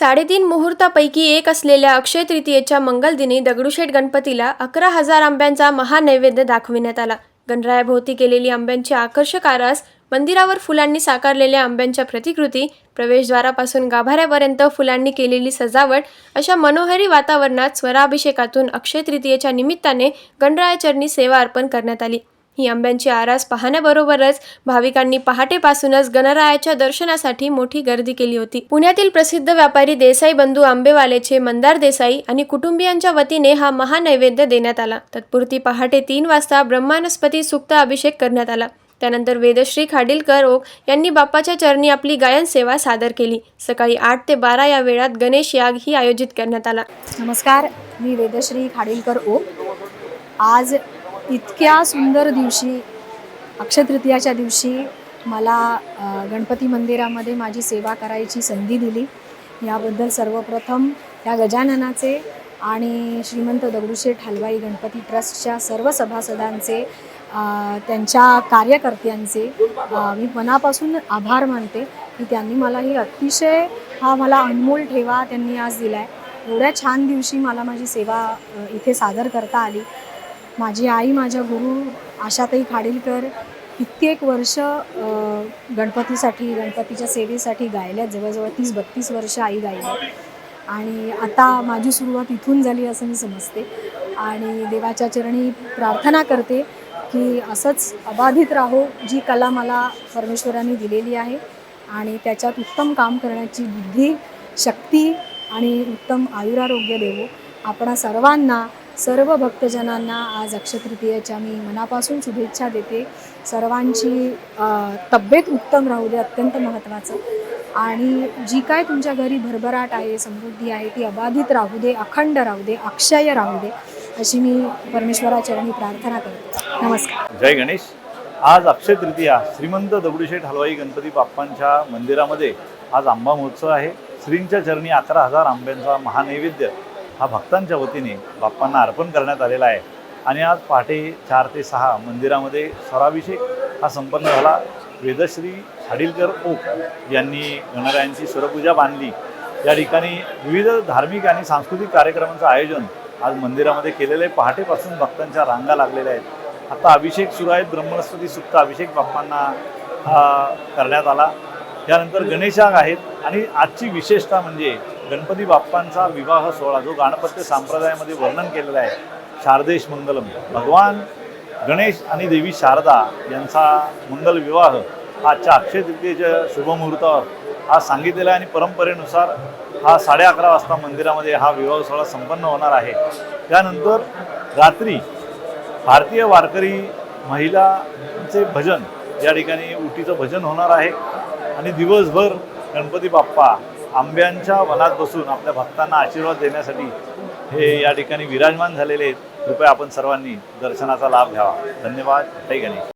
साडेतीन मुहूर्तापैकी एक असलेल्या अक्षय तृतीयेच्या मंगलदिनी दगडूशेठ गणपतीला अकरा हजार आंब्यांचा महानैवेद्य दाखविण्यात आला. गणरायाभोवती केलेली आंब्यांची आकर्षक आरास मंदिरावर फुलांनी साकारलेल्या आंब्यांच्या प्रतिकृती प्रवेशद्वारापासून गाभाऱ्यापर्यंत फुलांनी केलेली सजावट अशा मनोहरी वातावरणात स्वराभिषेकातून अक्षय तृतीयेच्या निमित्ताने गणरायाचरणी सेवा अर्पण करण्यात आली. ही आंब्यांची आरास पाहण्याबरोबरच भाविकांनी पहाटेपासूनच गणरायाच्या दर्शनासाठी मोठी गर्दी केली होती. पुण्यातील प्रसिद्ध व्यापारी देसाई बंधू आंबेवालेचे मंदार देसाई आणि कुटुंबियांच्या वतीने हा महानैवेद्य देण्यात आला. तत्पुरती पहाटे तीन वाजता ब्रह्मानस्पती सुक्त अभिषेक करण्यात आला. त्यानंतर वेदश्री खाडीलकर ओक यांनी बाप्पाच्या चरणी आपली गायन सेवा सादर केली. सकाळी आठ ते बारा या वेळात गणेश याग ही आयोजित करण्यात आला. नमस्कार मी वेदश्री खाडीलकर ओक. आज इतक्या सुंदर दिवशी अक्षयतृतीयाच्या दिवशी मला गणपती मंदिरामध्ये माझी सेवा करायची संधी दिली. याबद्दल सर्वप्रथम या गजाननाचे आणि श्रीमंत दगडूशेठ हलवाई गणपती ट्रस्टच्या सर्व सभासदांचे त्यांच्या कार्यकर्त्यांचे मी मनापासून आभार मानते की त्यांनी मला ही अतिशय हा मला अनमोल ठेवा त्यांनी आज दिला आहे एवढ्या छान दिवशी मला माझी सेवा इथे सादर करता आली. माझी आई माझ्या गुरु आशाताई खाडीलकर कित्येक वर्ष गणपतीसाठी गणपतीच्या सेवेसाठी गायल्या. जवळजवळ तीस बत्तीस वर्ष आई गायली. आणि आता माझी सुरुवात इथून झाली असं मी समजते. आणि देवाच्या चरणी प्रार्थना करते की असंच अबाधित राहो जी कला मला परमेश्वराने दिलेली आहे. आणि त्याच्यात उत्तम काम करण्याची बुद्धी शक्ती आणि उत्तम आयुरारोग्य देवो. आपणा सर्वांना सर्व भक्तजनांना आज अक्षतृतीयाच्या मी मनापासून शुभेच्छा देते. सर्वांची तब्येत उत्तम राहू दे अत्यंत महत्त्वाचं. आणि जी काय तुमच्या घरी भरभराट आहे समृद्धी आहे ती अबाधित राहू दे अखंड राहू दे अक्षय राहू दे अशी मी परमेश्वराचरणी प्रार्थना करते. नमस्कार. जय गणेश. आज अक्षय तृतीया श्रीमंत दगडूशेठ हलवाई गणपती बाप्पांच्या मंदिरामध्ये आज आंबा महोत्सव आहे. श्रींच्या चरणी अकरा हजार आंब्यांचा महानैवेद्य हा भक्तांच्या वतीने बाप्पांना अर्पण करण्यात आलेला आहे. आणि आज पहाटे चार ते सहा मंदिरामध्ये स्वराभिषेक हा संपन्न झाला. वेदश्री हाडीलकर ओक यांनी गणरायांची स्वरपूजा बांधली. या ठिकाणी विविध धार्मिक आणि सांस्कृतिक कार्यक्रमांचं आयोजन आज मंदिरामध्ये केलेलं आहे. पहाटेपासून भक्तांच्या रांगा लागलेल्या आहेत. आता अभिषेक सुरू आहेत. ब्रह्मस्पती सुप्त अभिषेक बाप्पांना करण्यात आला. त्यानंतर गणेशाग आहेत. आणि आजची विशेषता म्हणजे गणपती बाप्पांचा विवाह सोहळा जो गाणपत्य संप्रदायामध्ये वर्णन केलेला आहे शारदेश मंगलम. भगवान गणेश आणि देवी शारदा यांचा मंगल विवाह आजच्या अक्षय तृतीयेच्या शुभमुहूर्तावर हा सांगितलेला आहे आणि परंपरेनुसार हा साडे अकरा वाजता मंदिरामध्ये हा विवाह सोहळा संपन्न होणार आहे. त्यानंतर रात्री भारतीय वारकरी महिलांचे भजन या ठिकाणी उटीचं भजन होणार आहे आणि दिवसभर गणपती बाप्पा आंब्यांच्या वनात बसून आपल्या भक्तांना आशीर्वाद देण्यासाठी हे या ठिकाणी विराजमान झालेले आहेत. कृपया आपण सर्वांनी दर्शनाचा लाभ घ्यावा. धन्यवाद. जय गणेश.